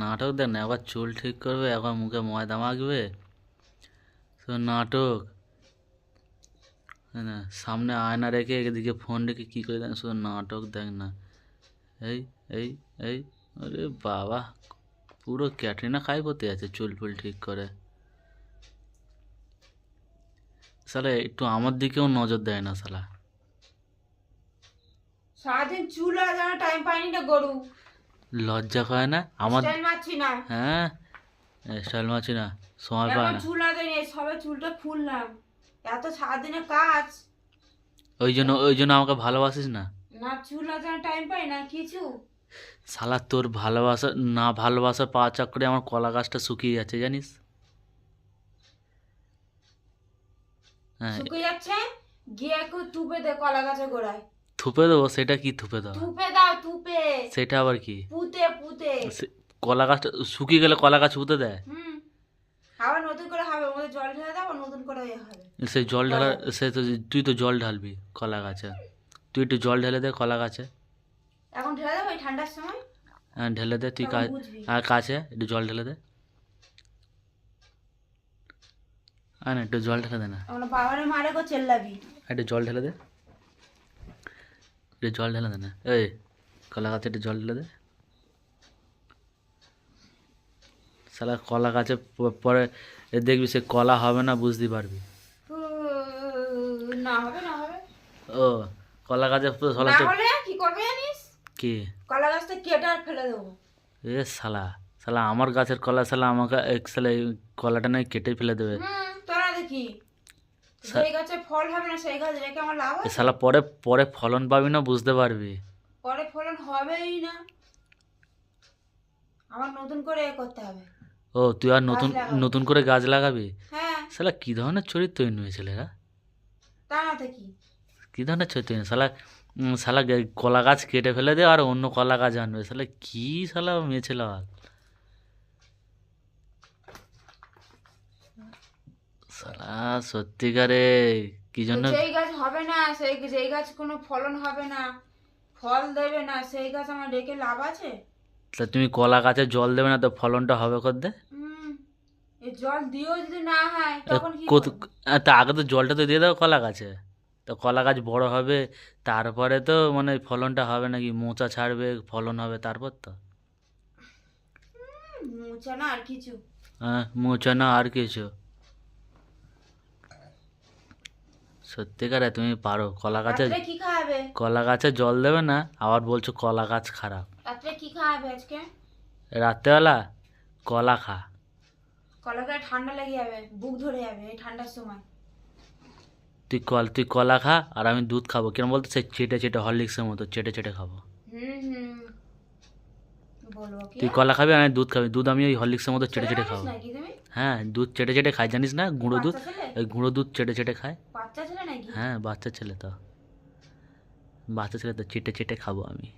নাটক দেখ না, একবার চুল ঠিক করবে, একবার মুখে ময়দা মাখবে। তো নাটক। না, সামনে আয়না রেখে এদিকে ফোন রেখে কী করে দেন শুধু নাটক দেখ না। এই এই এই, আরে বাবা, পুরো ক্যাটরিনা কাই করতে আছে চুল ফুল ঠিক করে? শালা, একটু আমার দিকেও নজর দেয় না শালা। সারাদিন চুল আজানো টাইম পাইনি না গরু। লজ্জা করে না? আমার হ্যাঁ? স্টাইল মারছি না। সময় পায় না। চুল সবে চুলটা ফুললাম এত কাজ। ওই জন্য ওই জন্য আমাকে ভালোবাসিস না? না চুল টাইম পাই না কিছু। শালা তোর ভালোবাসা না ভালোবাসা পাওয়ার চক্করে আমার কলা গাছটা শুকিয়ে যাচ্ছে জানিস? হ্যাঁ। শুকিয়ে যাচ্ছে? গিয়ে একটু তুপে দে কলা গাছের গোড়ায়। থুপে দেবো সেটা কি থুপে দেবো তুপে দাও তুপে সেটা আবার কি? পুঁতে পুঁতে। সে- কলা গাছটা শুকিয়ে গেলে কলা গাছ পুঁতে দেয়? আবার নতুন করে হবে ওদের জল ঢেলে দাও নতুন করে ইয়ে হবে। সেই জল ঢালা সে তো তুই তো জল ঢালবি কলা গাছে। তুই একটু জল ঢেলে দে কলা গাছে। এখন ঢেলে দেবো এই ঠান্ডার সময়? হ্যাঁ ঢেলে দে তুই আর কাছে একটু জল ঢেলে দে। আর একটু জল ঢেলে দে না। বাবারে মারে গো চেল্লাবি। একটু জল ঢেলে দে। একটু জল ঢেলে দে না। এই কলা গাছে একটু জল ঢেলে দে। সালা কলা গাছে পরে দেখবি সে কলা হবে না বুঝতে পারবি। না হবে না হবে। ও কলা গাছে হলে কি করবে জানিস? কি? কলা গাছটা কেটে আর ফেলে দেবো। এ শালা শালা আমার গাছের কলা শালা আমাকে এক এই কলাটা নয় কেটে ফেলে দেবে। তোরা দেখি। সেই গাছে ফল হবে না সেই গাছ রেখে আমার লাভ এ শালা পরে পরে ফলন পাবি না বুঝতে পারবি। পরে ফলন হবেই না। আমার নতুন করে এ করতে হবে। ও তুই আর নতুন নতুন করে গাছ লাগাবি? হ্যাঁ। শালা কী ধরনের চরিত্র নিয়ে ছেলেরা? তা না তো কি? কী ধরনের চরিত্র শালা শালা কলা গাছ কেটে ফেলে দে আর অন্য কলা গাছ আনবে। শালা কী শালা মেয়ে ছেলে আর? শালা সত্যিকারে কি জন্য যেই গাছ হবে না সেই যেই গাছ কোনো ফলন হবে না ফল দেবে না সেই গাছ আমার রেখে লাভ আছে? তা তুমি কলা গাছে জল দেবে না তো ফলনটা হবে করতে জল দিয়েও যদি না হয় তখন কি? তা আগে তো জলটা তো দিয়ে দাও কলা গাছে। তো কলা গাছ বড় হবে তারপরে তো মানে ফলনটা হবে নাকি মোচা ছাড়বে ফলন হবে তারপর তো? মুছে না আর কিছু। হ্যাঁ মোচা না আর কিছু। সত্যিকারে তুমি পারো। কলা গাছে রাত্রে কি খাওয়াবে? কলা গাছে জল দেবে না আবার বলছো কলা গাছ খারাপ। রাত্রে কি খাওয়াবে আজকে? রাত্রেবেলা কলা খা। কলা গায়ে ঠান্ডা লেগে যাবে বুক ধরে যাবে এই ঠান্ডার সময়। তুই কল তুই কলা খা আর আমি দুধ খাব। কেন বলতো? সে চেটে চেটে হরলিক্সের মতো চেটে চেটে খাব। হুম হুম। বলব কি? তুই কলা খাবি আর আমি দুধ খাবি। দুধ আমি ওই হরলিক্সের মতো চেটে চেটে খাব। নাকি তুমি? হ্যাঁ দুধ চেটে চেটে খায় জানিস না? গুঁড়ো দুধ? ওই গুঁড়ো দুধ চেটে চেটে খায়। বাচ্চা ছেলে নাকি? হ্যাঁ বাচ্চা ছেলে তো। বাচ্চা ছেলে তো চেটে চেটে খাব আমি।